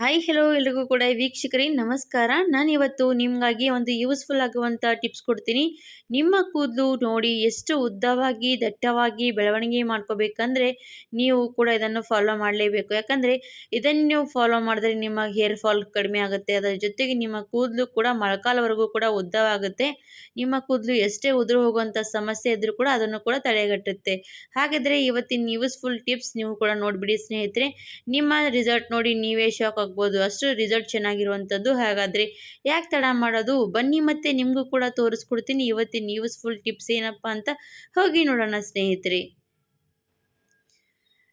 Hi hello ಎಲ್ರಿಗೂ ಕೂಡ ವೀಕ್ಷಕರೇ, ನಮಸ್ಕಾರ. ನಾನು ಇವತ್ತು ನಿಮಗಾಗಿ ಒಂದು ಯೂಸ್ಫುಲ್ ಆಗುವಂಥ ಟಿಪ್ಸ್ ಕೊಡ್ತೀನಿ. ನಿಮ್ಮ ಕೂದಲು ನೋಡಿ ಎಷ್ಟು ಉದ್ದವಾಗಿ, ದಟ್ಟವಾಗಿ ಬೆಳವಣಿಗೆ ಮಾಡ್ಕೋಬೇಕಂದ್ರೆ ನೀವು ಕೂಡ ಇದನ್ನು ಫಾಲೋ ಮಾಡಲೇಬೇಕು. ಯಾಕಂದರೆ ಇದನ್ನು ನೀವು ಫಾಲೋ ಮಾಡಿದ್ರೆ ನಿಮ್ಮ ಹೇರ್ ಫಾಲ್ ಕಡಿಮೆ ಆಗುತ್ತೆ. ಅದರ ಜೊತೆಗೆ ನಿಮ್ಮ ಕೂದಲು ಕೂಡ ಮೊಳಕಾಲವರೆಗೂ ಕೂಡ ಉದ್ದವಾಗುತ್ತೆ. ನಿಮ್ಮ ಕೂದಲು ಎಷ್ಟೇ ಉದುರು ಹೋಗುವಂಥ ಸಮಸ್ಯೆ ಇದ್ದರೂ ಕೂಡ ಅದನ್ನು ಕೂಡ ತಡೆಗಟ್ಟುತ್ತೆ. ಹಾಗಾದರೆ ಇವತ್ತಿನ ಯೂಸ್ಫುಲ್ ಟಿಪ್ಸ್ ನೀವು ಕೂಡ ನೋಡಿಬಿಡಿ ಸ್ನೇಹಿತರೆ. ನಿಮ್ಮ ರಿಸಲ್ಟ್ ನೋಡಿ ನೀವೇ ಶಾಕ್ ಆಗ್ಬೋದು ಅಷ್ಟು ರಿಸಲ್ಟ್ ಚೆನ್ನಾಗಿರುವಂಥದ್ದು. ಹಾಗಾದರೆ ಯಾಕೆ ತಡ ಮಾಡೋದು? ಬನ್ನಿ ಮತ್ತೆ ನಿಮಗೂ ಕೂಡ ತೋರಿಸ್ಕೊಡ್ತೀನಿ. ಇವತ್ತಿನ ಯೂಸ್ಫುಲ್ ಟಿಪ್ಸ್ ಏನಪ್ಪ ಅಂತ ಹೋಗಿ ನೋಡೋಣ ಸ್ನೇಹಿತರೆ.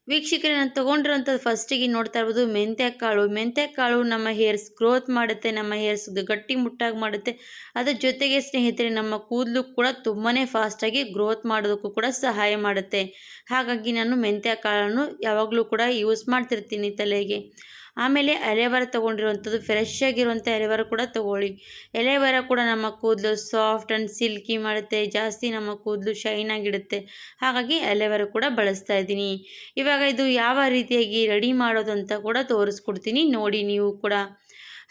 ವೀಕ್ಷಕರೇ, ನಾನು ತೊಗೊಂಡಿರೋಂಥದ್ದು ಫಸ್ಟಿಗೆ ನೋಡ್ತಾ ಇರ್ಬೋದು ಮೆಂತ್ಯ ಕಾಳು. ಮೆಂತ್ಯ ಕಾಳು ನಮ್ಮ ಹೇರ್ಸ್ ಗ್ರೋತ್ ಮಾಡುತ್ತೆ, ನಮ್ಮ ಹೇರ್ಸ್ ಗಟ್ಟಿ ಮುಟ್ಟಾಗಿ ಮಾಡುತ್ತೆ. ಅದ್ರ ಜೊತೆಗೆ ಸ್ನೇಹಿತರೆ, ನಮ್ಮ ಕೂದಲು ಕೂಡ ತುಂಬಾ ಫಾಸ್ಟಾಗಿ ಗ್ರೋತ್ ಮಾಡೋದಕ್ಕೂ ಕೂಡ ಸಹಾಯ ಮಾಡುತ್ತೆ. ಹಾಗಾಗಿ ನಾನು ಮೆಂತ್ಯ ಕಾಳನ್ನು ಯಾವಾಗಲೂ ಕೂಡ ಯೂಸ್ ಮಾಡ್ತಿರ್ತೀನಿ ತಲೆಗೆ. ಆಮೇಲೆ ಎಲೆವರ ತೊಗೊಂಡಿರುವಂಥದ್ದು ಫ್ರೆಶ್ ಆಗಿರುವಂಥ ಎಲೆವರ ಕೂಡ ತೊಗೊಳ್ಳಿ. ಎಲೆವರ ಕೂಡ ನಮ್ಮ ಕೂದಲು ಸಾಫ್ಟ್ ಆ್ಯಂಡ್ ಸಿಲ್ಕಿ ಮಾಡುತ್ತೆ, ಜಾಸ್ತಿ ನಮ್ಮ ಕೂದಲು ಶೈನ್ ಆಗಿಡುತ್ತೆ. ಹಾಗಾಗಿ ಎಲೆವರ ಕೂಡ ಬಳಸ್ತಾ ಇದ್ದೀನಿ. ಇವಾಗ ಇದು ಯಾವ ರೀತಿಯಾಗಿ ರೆಡಿ ಮಾಡೋದು ಅಂತ ಕೂಡ ತೋರಿಸ್ಕೊಡ್ತೀನಿ, ನೋಡಿ ನೀವು ಕೂಡ.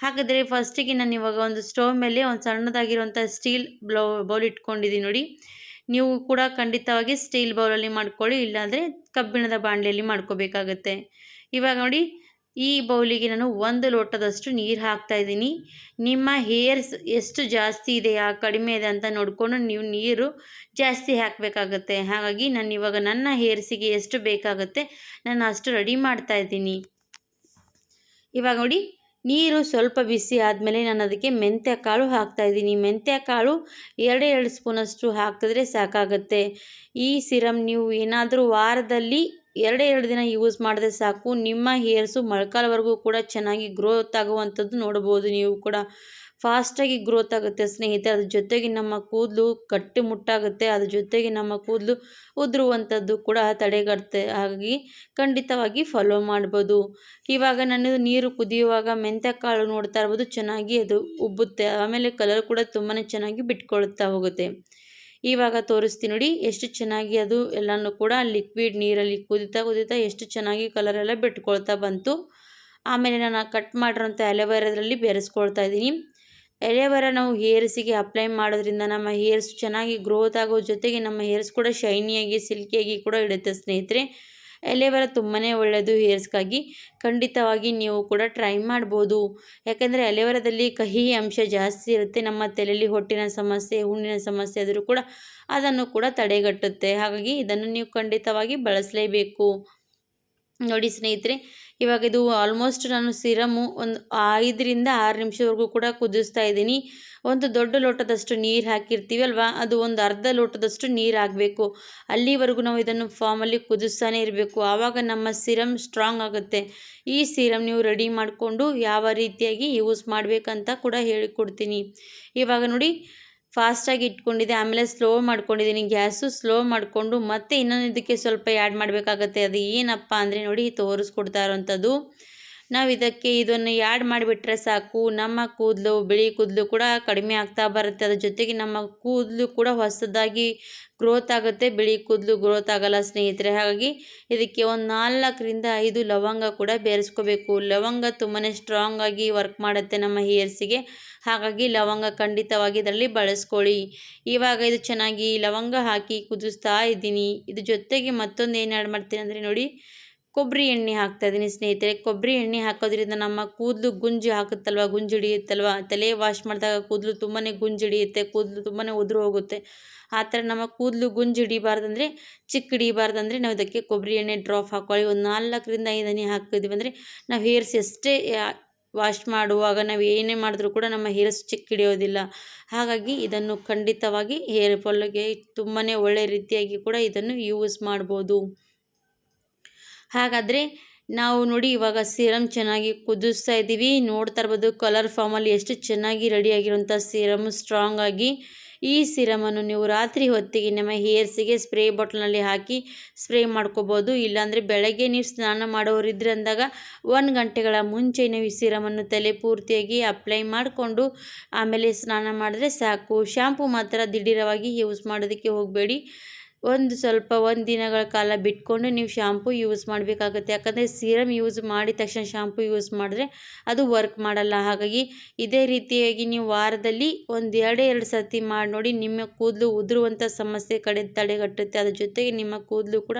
ಹಾಗಾದರೆ ಫಸ್ಟಿಗೆ ನಾನು ಇವಾಗ ಒಂದು ಸ್ಟೋವ್ ಮೇಲೆ ಒಂದು ಸಣ್ಣದಾಗಿರುವಂಥ ಸ್ಟೀಲ್ ಬ್ಲೌ ಬೌಲ್ ಇಟ್ಕೊಂಡಿದ್ದೀನಿ ನೋಡಿ. ನೀವು ಕೂಡ ಖಂಡಿತವಾಗಿ ಸ್ಟೀಲ್ ಬೌಲಲ್ಲಿ ಮಾಡ್ಕೊಳ್ಳಿ, ಇಲ್ಲಾಂದರೆ ಕಬ್ಬಿಣದ ಬಾಣಲೆಯಲ್ಲಿ ಮಾಡ್ಕೋಬೇಕಾಗತ್ತೆ. ಇವಾಗ ನೋಡಿ ಈ ಬೌಲಿಗೆ ನಾನು ಒಂದು ಲೋಟದಷ್ಟು ನೀರು ಹಾಕ್ತಾ ಇದ್ದೀನಿ. ನಿಮ್ಮ ಹೇರ್ಸ್ ಎಷ್ಟು ಜಾಸ್ತಿ ಇದೆಯಾ ಕಡಿಮೆ ಇದೆ ಅಂತ ನೋಡಿಕೊಂಡು ನೀವು ನೀರು ಜಾಸ್ತಿ ಹಾಕಬೇಕಾಗತ್ತೆ. ಹಾಗಾಗಿ ನಾನು ಇವಾಗ ನನ್ನ ಹೇರ್ಸಿಗೆ ಎಷ್ಟು ಬೇಕಾಗುತ್ತೆ, ನಾನು ಅಷ್ಟು ರೆಡಿ ಮಾಡ್ತಾ ಇದ್ದೀನಿ. ಇವಾಗ ನೋಡಿ, ನೀರು ಸ್ವಲ್ಪ ಬಿಸಿ ಆದಮೇಲೆ ನಾನು ಅದಕ್ಕೆ ಮೆಂತ್ಯ ಕಾಳು ಹಾಕ್ತಾಯಿದ್ದೀನಿ ಮೆಂತ್ಯ ಕಾಳು ಎರಡೇ ಎರಡು ಸ್ಪೂನಷ್ಟು ಹಾಕಿದ್ರೆ ಸಾಕಾಗುತ್ತೆ. ಈ ಸಿರಮ್ ನೀವು ಏನಾದರೂ ವಾರದಲ್ಲಿ ಎರಡೇ ಎರಡು ದಿನ ಯೂಸ್ ಮಾಡಿದ್ರೆ ಸಾಕು. ನಿಮ್ಮ ಹೇರ್ಸು ಮೊಳಕಾಲ್ವರೆಗೂ ಕೂಡ ಚೆನ್ನಾಗಿ ಗ್ರೋತ್ ಆಗುವಂಥದ್ದು ನೋಡ್ಬೋದು ನೀವು ಕೂಡ ಫಾಸ್ಟಾಗಿ ಗ್ರೋತ್ ಆಗುತ್ತೆ ಸ್ನೇಹಿತರೆ. ಅದ್ರ ಜೊತೆಗೆ ನಮ್ಮ ಕೂದಲು ಕಟ್ಟಿ ಮುಟ್ಟಾಗುತ್ತೆ. ಅದ್ರ ಜೊತೆಗೆ ನಮ್ಮ ಕೂದಲು ಉದುರುವಂಥದ್ದು ಕೂಡ ತಡೆಗಟ್ಟೆ ಹಾಗಾಗಿ ಖಂಡಿತವಾಗಿ ಫಾಲೋ ಮಾಡ್ಬೋದು. ಇವಾಗ ನಾನು ನೀರು ಕುದಿಯುವಾಗ ಮೆಂತ್ಯ ಕಾಳು ನೋಡ್ತಾ ಇರ್ಬೋದು. ಚೆನ್ನಾಗಿ ಅದು ಉಬ್ಬುತ್ತೆ. ಆಮೇಲೆ ಕಲರ್ ಕೂಡ ತುಂಬಾ ಚೆನ್ನಾಗಿ ಬಿಟ್ಕೊಳ್ತಾ ಹೋಗುತ್ತೆ. ಇವಾಗ ತೋರಿಸ್ತೀನಿ ನೋಡಿ, ಎಷ್ಟು ಚೆನ್ನಾಗಿ ಅದು ಎಲ್ಲನೂ ಕೂಡ ಲಿಕ್ವಿಡ್ ನೀರಲ್ಲಿ ಕುದಿತಾ ಕುದಿತಾ ಎಷ್ಟು ಚೆನ್ನಾಗಿ ಕಲರೆಲ್ಲ ಬಿಟ್ಕೊಳ್ತಾ ಬಂತು. ಆಮೇಲೆ ನಾನು ಕಟ್ ಮಾಡಿರೋಂಥ ಎಲೆವರದಲ್ಲಿ ಬೆರೆಸ್ಕೊಳ್ತಾ ಇದ್ದೀನಿ. ಎಲೆವೆರ ನಾವು ಹೇರ್ಸಿಗೆ ಅಪ್ಲೈ ಮಾಡೋದ್ರಿಂದ ನಮ್ಮ ಹೇರ್ಸ್ ಚೆನ್ನಾಗಿ ಗ್ರೋತ್ ಆಗೋ ಜೊತೆಗೆ ನಮ್ಮ ಹೇರ್ಸ್ ಕೂಡ ಶೈನಿಯಾಗಿ ಸಿಲ್ಕಿಯಾಗಿ ಕೂಡ ಇಡುತ್ತೆ ಸ್ನೇಹಿತರೆ. ಎಲೆವರ ತುಂಬಾ ಒಳ್ಳೆಯದು ಹೇರ್ಸ್ಗಾಗಿ. ಖಂಡಿತವಾಗಿ ನೀವು ಕೂಡ ಟ್ರೈ ಮಾಡ್ಬೋದು. ಯಾಕಂದರೆ ಎಲೆವರದಲ್ಲಿ ಕಹಿ ಅಂಶ ಜಾಸ್ತಿ ಇರುತ್ತೆ. ನಮ್ಮ ತಲೆಯಲ್ಲಿ ಹೊಟ್ಟಿನ ಸಮಸ್ಯೆ ಹುಣ್ಣಿನ ಸಮಸ್ಯೆ ಆದರೂ ಕೂಡ ಅದನ್ನು ಕೂಡ ತಡೆಗಟ್ಟುತ್ತೆ. ಹಾಗಾಗಿ ಇದನ್ನು ನೀವು ಖಂಡಿತವಾಗಿ ಬಳಸಲೇಬೇಕು. ನೋಡಿ ಸ್ನೇಹಿತರೆ ಇವಾಗ ಇದು ಆಲ್ಮೋಸ್ಟ್ ನಾನು ಸಿರಮು ಒಂದು ಐದರಿಂದ ಆರು ನಿಮಿಷವರೆಗೂ ಕೂಡ ಕುದಿಸ್ತಾ ಇದ್ದೀನಿ. ಒಂದು ದೊಡ್ಡ ಲೋಟದಷ್ಟು ನೀರು ಹಾಕಿರ್ತೀವಿ ಅಲ್ವಾ? ಅದು ಒಂದು ಅರ್ಧ ಲೋಟದಷ್ಟು ನೀರು ಆಗಬೇಕು. ಅಲ್ಲಿವರೆಗೂ ನಾವು ಇದನ್ನು ಫಾರ್ಮಲ್ಲಿ ಕುದಿಸ್ತಾನೆ ಇರಬೇಕು. ಆವಾಗ ನಮ್ಮ ಸಿರಮ್ ಸ್ಟ್ರಾಂಗ್ ಆಗುತ್ತೆ. ಈ ಸಿರಮ್ ನೀವು ರೆಡಿ ಮಾಡಿಕೊಂಡು ಯಾವ ರೀತಿಯಾಗಿ ಯೂಸ್ ಮಾಡಬೇಕಂತ ಕೂಡ ಹೇಳಿಕೊಡ್ತೀನಿ. ಇವಾಗ ನೋಡಿ ಫಾಸ್ಟಾಗಿ ಇಟ್ಕೊಂಡಿದ್ದೆ, ಆಮೇಲೆ ಸ್ಲೋ ಮಾಡ್ಕೊಂಡಿದ್ದೀನಿ, ಗ್ಯಾಸು ಸ್ಲೋ ಮಾಡಿಕೊಂಡು ಮತ್ತೆ ಇನ್ನೊಂದು ಇದಕ್ಕೆ ಸ್ವಲ್ಪ ಆ್ಯಡ್ ಮಾಡಬೇಕಾಗತ್ತೆ, ಅದು ಏನಪ್ಪ ಅಂದರೆ ನೋಡಿ ತೋರಿಸ್ಕೊಡ್ತಾ ಇರೋವಂಥದ್ದು ನಾವು ಇದಕ್ಕೆ ಇದನ್ನು ಯಾಡ್ ಮಾಡಿಬಿಟ್ರೆ ಸಾಕು. ನಮ್ಮ ಕೂದಲು, ಬಿಳಿ ಕೂದಲು ಕೂಡ ಕಡಿಮೆ ಆಗ್ತಾ ಬರುತ್ತೆ. ಅದ್ರ ಜೊತೆಗೆ ನಮ್ಮ ಕೂದಲು ಕೂಡ ಹೊಸದಾಗಿ ಗ್ರೋತ್ ಆಗುತ್ತೆ. ಬಿಳಿ ಕೂದಲು ಗ್ರೋತ್ ಆಗಲ್ಲ ಸ್ನೇಹಿತರೆ. ಹಾಗಾಗಿ ಇದಕ್ಕೆ ಒಂದು ನಾಲ್ಕರಿಂದ ಐದು ಲವಂಗ ಕೂಡ ಬೇರೆಸ್ಕೋಬೇಕು. ಲವಂಗ ತುಂಬಾ ಸ್ಟ್ರಾಂಗ್ ಆಗಿ ವರ್ಕ್ ಮಾಡುತ್ತೆ ನಮ್ಮ ಹೇರ್ಸಿಗೆ ಹಾಗಾಗಿ ಲವಂಗ ಖಂಡಿತವಾಗಿ ಇದರಲ್ಲಿ ಬಳಸ್ಕೊಳ್ಳಿ. ಇವಾಗ ಇದು ಚೆನ್ನಾಗಿ ಲವಂಗ ಹಾಕಿ ಕುದಿಸ್ತಾ ಇದ್ದೀನಿ. ಇದ್ರ ಜೊತೆಗೆ ಮತ್ತೊಂದು ಏನು ಆ್ಯಡ್ ಮಾಡ್ತೀನಿ ಅಂದರೆ ನೋಡಿ ಕೊಬ್ಬರಿ ಎಣ್ಣೆ ಹಾಕ್ತಾ ಇದ್ದೀನಿ ಸ್ನೇಹಿತರೆ. ಕೊಬ್ಬರಿ ಎಣ್ಣೆ ಹಾಕೋದ್ರಿಂದ ನಮ್ಮ ಕೂದಲು ಗುಂಜು ಹಾಕುತ್ತಲ್ವ? ಗುಂಜು ಹಿಡಿಯುತ್ತಲ್ವ? ತಲೆ ವಾಶ್ ಮಾಡಿದಾಗ ಕೂದಲು ತುಂಬಾ ಗುಂಜು ಹಿಡಿಯುತ್ತೆ, ಕೂದಲು ತುಂಬಾ ಉದುರು ಹೋಗುತ್ತೆ. ಆ ಥರ ನಮ್ಮ ಕೂದಲು ಗುಂಜು ಹಿಡಿಬಾರ್ದಂದರೆ, ಚಿಕ್ಕ ಹಿಡಿಬಾರ್ದಂದರೆ ನಾವು ಇದಕ್ಕೆ ಕೊಬ್ಬರಿ ಎಣ್ಣೆ ಡ್ರಾಪ್ ಹಾಕೊಳ್ಳಿ. ಒಂದು ನಾಲ್ಕರಿಂದ ಐದು ಹನಿ ಹಾಕಿದ್ವಿ ಅಂದರೆ ನಾವು ಹೇರ್ಸ್ ಎಷ್ಟೇ ವಾಶ್ ಮಾಡುವಾಗ ನಾವು ಏನೇ ಮಾಡಿದ್ರೂ ಕೂಡ ನಮ್ಮ ಹೇರ್ಸ್ ಚಿಕ್ಕ ಹಿಡಿಯೋದಿಲ್ಲ. ಹಾಗಾಗಿ ಇದನ್ನು ಖಂಡಿತವಾಗಿ ಹೇರ್ ಫಾಲ್ಗೆ ತುಂಬಾ ಒಳ್ಳೆಯ ರೀತಿಯಾಗಿ ಕೂಡ ಇದನ್ನು ಯೂಸ್ ಮಾಡ್ಬೋದು. ಹಾಗಾದರೆ ನಾವು ನೋಡಿ ಇವಾಗ ಸೀರಮ್ ಚೆನ್ನಾಗಿ ಕುದಿಸ್ತಾ ಇದ್ದೀವಿ. ನೋಡ್ತಾ ಇರ್ಬೋದು ಕಲರ್ ಫಾರ್ಮಲ್ಲಿ ಎಷ್ಟು ಚೆನ್ನಾಗಿ ರೆಡಿಯಾಗಿರುವಂಥ ಸೀರಮ್ ಸ್ಟ್ರಾಂಗ್ ಆಗಿ. ಈ ಸಿರಮನ್ನು ನೀವು ರಾತ್ರಿ ಹೊತ್ತಿಗೆ ನಮ್ಮ ಹೇರ್ಸಿಗೆ ಸ್ಪ್ರೇ ಬಾಟ್ಲ್ನಲ್ಲಿ ಹಾಕಿ ಸ್ಪ್ರೇ ಮಾಡ್ಕೋಬೋದು. ಇಲ್ಲಾಂದರೆ ಬೆಳಗ್ಗೆ ನೀವು ಸ್ನಾನ ಮಾಡೋರಿದ್ರೆ ಅಂದಾಗ ಒಂದು ಗಂಟೆಗಳ ಮುಂಚೆ ನೀವು ಈ ಸಿರಮನ್ನು ತಲೆ ಪೂರ್ತಿಯಾಗಿ ಅಪ್ಲೈ ಮಾಡಿಕೊಂಡು ಆಮೇಲೆ ಸ್ನಾನ ಮಾಡಿದ್ರೆ ಸಾಕು. ಶ್ಯಾಂಪು ಮಾತ್ರ ದಿಢೀರವಾಗಿ ಯೂಸ್ ಮಾಡೋದಕ್ಕೆ ಹೋಗಬೇಡಿ. ಒಂದು ಸ್ವಲ್ಪ ಒಂದು ದಿನಗಳ ಕಾಲ ಬಿಟ್ಕೊಂಡು ನೀವು ಶ್ಯಾಂಪು ಯೂಸ್ ಮಾಡಬೇಕಾಗುತ್ತೆ. ಯಾಕಂದರೆ ಸೀರಮ್ ಯೂಸ್ ಮಾಡಿದ ತಕ್ಷಣ ಶಾಂಪು ಯೂಸ್ ಮಾಡಿದ್ರೆ ಅದು ವರ್ಕ್ ಮಾಡಲ್ಲ. ಹಾಗಾಗಿ ಇದೇ ರೀತಿಯಾಗಿ ನೀವು ವಾರದಲ್ಲಿ ಒಂದು ಎರಡೇ, ಎರಡು ಸರ್ತಿ ಮಾಡಿ ನೋಡಿ ನಿಮ್ಮ ಕೂದಲು ಉದುರುವಂಥ ಸಮಸ್ಯೆ ಕಡೆ ತಡೆಗಟ್ಟುತ್ತೆ. ಅದ್ರ ಜೊತೆಗೆ ನಿಮ್ಮ ಕೂದಲು ಕೂಡ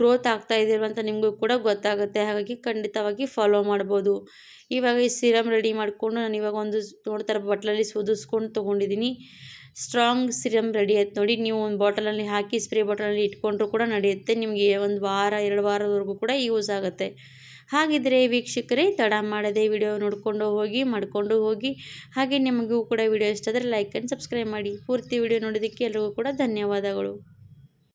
ಗ್ರೋತ್ ಆಗ್ತಾ ಅಂತ ನಿಮಗೂ ಕೂಡ ಗೊತ್ತಾಗುತ್ತೆ. ಹಾಗಾಗಿ ಖಂಡಿತವಾಗಿ ಫಾಲೋ ಮಾಡ್ಬೋದು. ಇವಾಗ ಈ ಸೀರಮ್ ರೆಡಿ ಮಾಡಿಕೊಂಡು ನಾನು ಇವಾಗ ಒಂದು ನೋಡ್ತಾರೆ ಬಟ್ಲಲ್ಲಿ ಸುದಿಸ್ಕೊಂಡು ತೊಗೊಂಡಿದ್ದೀನಿ. ಸ್ಟ್ರಾಂಗ್ ಸಿರಮ್ ರೆಡಿ ಆಯ್ತು ನೋಡಿ. ನೀವು ಒಂದು ಬಾಟಲಲ್ಲಿ ಹಾಕಿ ಸ್ಪ್ರೇ ಬಾಟಲಲ್ಲಿ ಇಟ್ಕೊಂಡ್ರು ಕೂಡ ನಡೆಯುತ್ತೆ. ನಿಮಗೆ ಒಂದು ವಾರ, ಎರಡು ವಾರದವರೆಗೂ ಕೂಡ ಯೂಸ್ ಆಗುತ್ತೆ. ಹಾಗಿದ್ರೆ ವೀಕ್ಷಕರೇ, ತಡ ಮಾಡದೆ ವಿಡಿಯೋ ನೋಡಿಕೊಂಡು ಹೋಗಿ, ಮಾಡಿಕೊಂಡು ಹೋಗಿ. ಹಾಗೆ ನಿಮಗೂ ಕೂಡ ವಿಡಿಯೋ ಇಷ್ಟ ಆದರೆ ಲೈಕ್ ಆ್ಯಂಡ್ ಸಬ್ಸ್ಕ್ರೈಬ್ ಮಾಡಿ. ಪೂರ್ತಿ ವಿಡಿಯೋ ನೋಡೋದಕ್ಕೆ ಎಲ್ಲರಿಗೂ ಕೂಡ ಧನ್ಯವಾದಗಳು.